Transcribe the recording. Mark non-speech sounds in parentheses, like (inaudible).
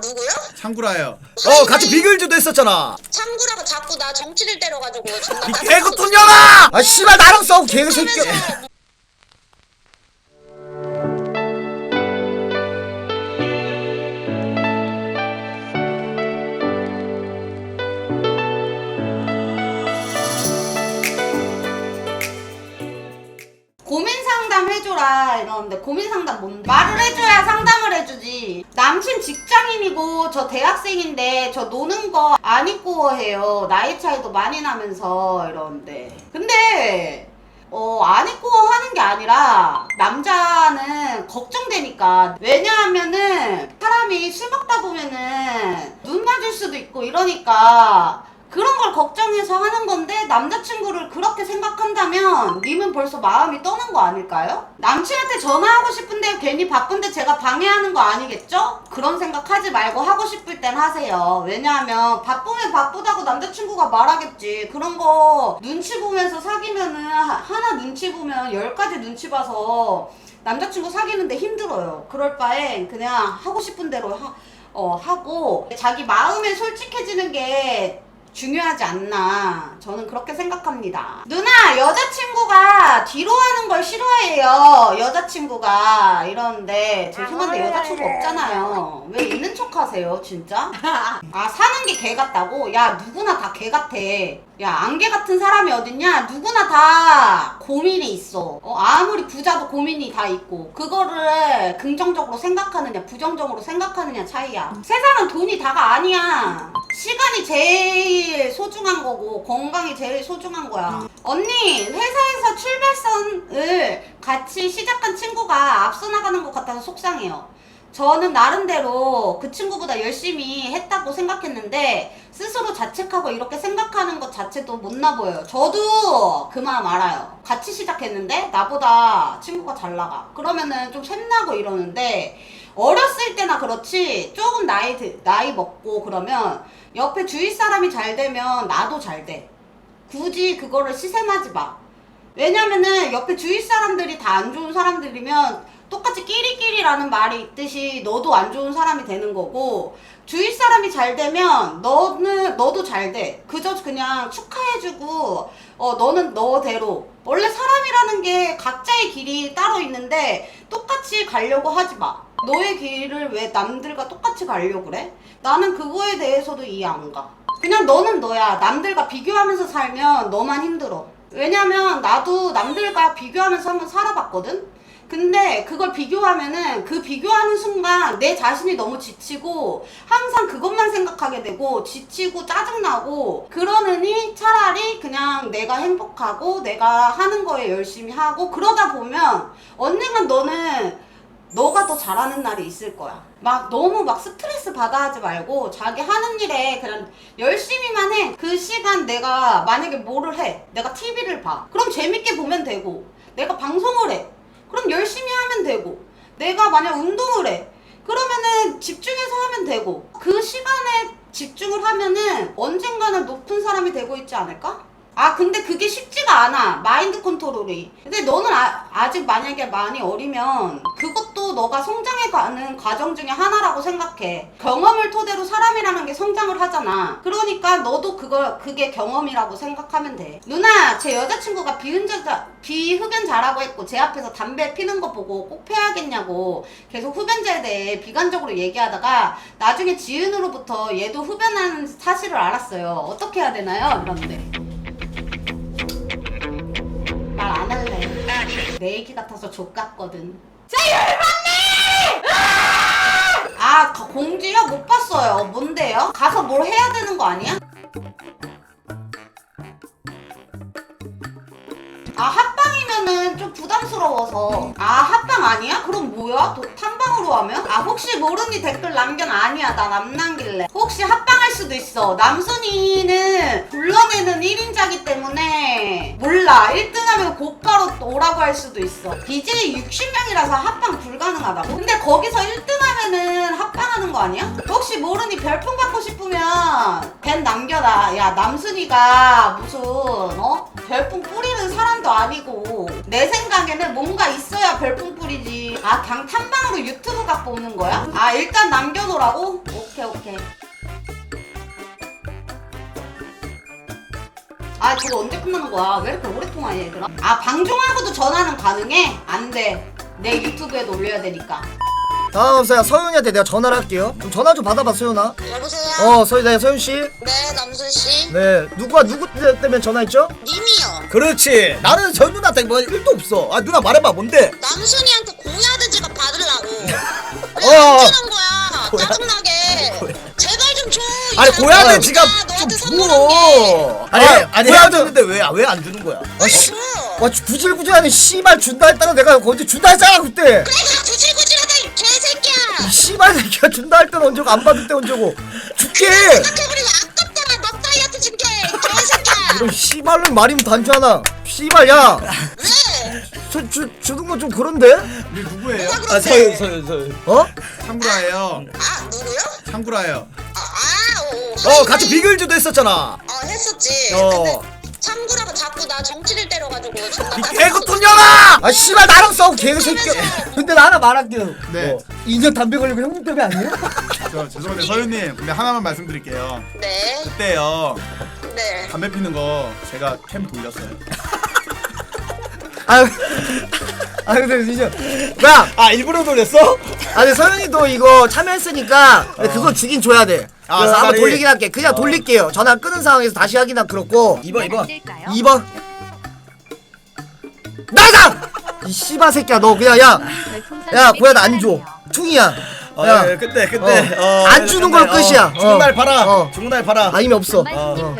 누구요? 창구라요. 어 같이 비글즈도 했었잖아 참구라고 자꾸 나 정치를 때려가지고 이. 개구통 년아! 아 씨발 나랑 싸우고 개새끼 그러면서 이러는데 고민 상담 뭔 말을 해줘야 상담을 해주지. 남친 직장인이고 저 대학생인데 저 노는 거 안 입고 해요. 나이 차이도 많이 나면서 이러는데. 근데 어, 안 입고 하는 게 아니라 남자는 걱정되니까. 왜냐하면은 사람이 술 먹다 보면은 눈 맞을 수도 있고 이러니까 그런 걸 걱정해서 하는 건데 남자친구를 그렇게 생각한다면 님은 벌써 마음이 떠는 거 아닐까요? 남친한테 전화하고 싶은데 괜히 바쁜데 제가 방해하는 거 아니겠죠? 그런 생각하지 말고 하고 싶을 땐 하세요. 왜냐하면 바쁘면 바쁘다고 남자친구가 말하겠지. 그런 거 눈치 보면서 사귀면은 하- 하나 눈치 보면 열 가지 눈치 봐서 남자친구 사귀는데 힘들어요. 그럴 바엔 그냥 하고 싶은 대로 하, 어, 하고 자기 마음에 솔직해지는 게 중요하지 않나 저는 그렇게 생각합니다. 누나 여자친구가 뒤로 하는 걸 싫어해요. 여자친구가. 이러는데 죄송한데 여자친구 없잖아요. 왜 있는 척 하세요 진짜? (laughs) 아 사는 게 개 같다고? 야 누구나 다 개 같아. 야 안개 같은 사람이 어딨냐? 누구나 다 고민이 있어. 어, 아무리 부자도 고민이 다 있고. 그거를 긍정적으로 생각하느냐 부정적으로 생각하느냐 차이야. 세상은 돈이 다가 아니야. 시간이 제일 소중한 거고 건강이 제일 소중한 거야. 언니 회사에서 출발선을 같이 시작한 친구가 앞서 나가는 것 같아서 속상해요 저는 나름대로 그 친구보다 열심히 했다고 생각했는데 스스로 자책하고 이렇게 생각하는 것 자체도 못나 보여요. 저도 그 마음 알아요. 같이 시작했는데 나보다 친구가 잘 나가. 그러면은 좀 샘나고 이러는데 어렸을 때나 그렇지 조금 나이 드- 나이 먹고 그러면 옆에 주위 사람이 잘 되면 나도 잘 돼. 굳이 그거를 시샘하지 마. 왜냐면은 옆에 주위 사람들이 다 안 좋은 사람들이면 똑같이 끼리끼리라는 말이 있듯이 너도 안 좋은 사람이 되는 거고 주위 사람이 잘 되면 너는 너도 잘 돼. 그저 그냥 축하해주고 어 너는 너대로 원래 사람이라는 게 각자의 길이 따로 있는데 똑같이 가려고 하지 마. 너의 길을 왜 남들과 똑같이 가려고 그래? 나는 그거에 대해서도 이해 안 가. 그냥 너는 너야. 남들과 비교하면서 살면 너만 힘들어. 왜냐면 나도 남들과 비교하면서 한번 살아봤거든? 근데 그걸 비교하면은 그 비교하는 순간 내 자신이 너무 지치고 항상 그것만 생각하게 되고 지치고 짜증나고 그러느니 차라리 그냥 내가 행복하고 내가 하는 거에 열심히 하고 그러다 보면 언젠간 너는 너가 더 잘하는 날이 있을 거야. 막 너무 막 스트레스 받아 하지 말고 자기 하는 일에 그냥 열심히만 해. 그 시간 내가 만약에 뭐를 해. 내가 TV를 봐. 그럼 재밌게 보면 되고. 내가 방송을 해. 그럼 열심히 하면 되고. 내가 만약 운동을 해. 그러면은 집중해서 하면 되고. 그 시간에 집중을 하면은 언젠가는 높은 사람이 되고 있지 않을까? 아 근데 그게 쉽지가 않아. 마인드 컨트롤이. 근데 너는 아, 아직 만약에 많이 어리면 그것도 너가 성장해가는 과정 중에 하나라고 생각해. 경험을 토대로 사람이라는 게 성장을 하잖아. 그러니까 너도 그걸 그게 경험이라고 생각하면 돼. 누나 제 여자친구가 비흡연자 비흡연자라고 했고 제 앞에서 담배 피는 거 보고 꼭 패야겠냐고 계속 흡연자에 대해 비관적으로 얘기하다가 나중에 지은으로부터 얘도 흡연하는 사실을 알았어요. 어떻게 해야 되나요? 이러는데 내 얘기 같아서 족같거든. 자, 열받네! 아, 가- 공지요? 못 봤어요. 뭔데요? 가서 뭘 해야 되는 거 아니야? 아, 합방이면은 좀 부담스러워서. 아, 합방 아니야? 그럼 뭐야? 도, 탐방으로 하면? 아, 혹시 모르니 댓글 남겨놔. 아니야, 나 남 남길래. 혹시 합방할 수도 있어. 남순이는 불러내는 1인자기 때문에 몰라. 1등 하면 고가로 오라고 할 수도 있어. BJ 60명이라서 합방 불가능하다고? 근데 거기서 1등 하면은 합방하는 거 아니야? 혹시 모르니 별풍 받고 싶으면 밴 남겨놔. 야, 남순이가 무슨, 어? 별풍 뿌리는 사람도 아니고 내 생각에는 뭔가 있어야 별풍 뿌리지 아 그냥 탐방으로 유튜브 갖고 오는 거야? 아 일단 남겨놓으라고? 오케이 오케이 아 저거 언제 끝나는 거야 왜 이렇게 오래 통화해 얘들아 아 방종하고도 전화는 가능해 안 돼 내 유튜브에도 올려야 되니까 다음 사야 서윤이한테 내가 전화를 할게요 좀 전화 좀 받아봐 서윤아 여보세요? 어 서윤 네 서윤 씨네 네 남순 씨. 누가 누구 때문에 전화했죠? 님이요. 그렇지 나는 전 누나한테 뭐 일도 없어 아 누나 말해봐 뭔데 남순이한테 공야드지가 받으려고. (laughs) 어. 왜안 주는 거야? (laughs) 짜증나게. 제발 좀 줘. 이 아니 양반아. 지가 너한테 좀 선물한 게. 부어 아니, 아니, 고야들 해줬는데 왜 왜 안 주는 거야? 아, 씨, 줘. 와 구질구질하니 씨발 준다 했다가 내가 언제 준다 했잖아 그때 내가 구질구질하다 이 개새끼야. 이 씨발 새끼가 준다 할 때는 언제고 안 받을 때 언제고 줄게 생각해보니까 아깝다. 너 다이어트 줄게. 개새끼야. (laughs) 이런 씨발로 말이면 단추하나 씨발 야 왜? 주, 주, 주는 건 좀 그런데? 우리 누구예요? 뭐가 아 그런데? 서윤 서윤 서윤. 어? 참구라예요. 아 누구요? 참구라예요. 아, 아 오. 어 같이 비글즈도 했었잖아 어 했었지. 어. 근데 참구라가 자꾸 나 정치를 때려가지고 존나 개그톤 년아! 아 씨발 나랑 싸우 개새끼야 (laughs) 근데 나 하나 말할게요 네. 어, 2년 담배 걸리고 형님 때문에 아니에요? (laughs) 저 죄송한데 서윤님, 근데 하나만 말씀드릴게요. 네, 그때요 네. 담배 피는 거 제가 캠 돌렸어요. (laughs) 아, 아 근데 진짜 야! 아 일부러 돌렸어? 아니 서현이도 이거 참여했으니까 그거 주긴 줘야 돼 아, 그래서 한번. 돌리긴 할게 그냥 돌릴게요 전화 끊은 상황에서 다시 하기나 그렇고 2번 2번. 2번 나가! 이 씨바 새끼야 너 그냥 야 야 고야 나안 줘 퉁이야 어, 야 예, 그때 그때 어. 어, 안 주는 걸로 그때, 끝이야. 어, 죽은 어. 날 팔아. 어. 죽은 날 팔아. 아니면 없어 어.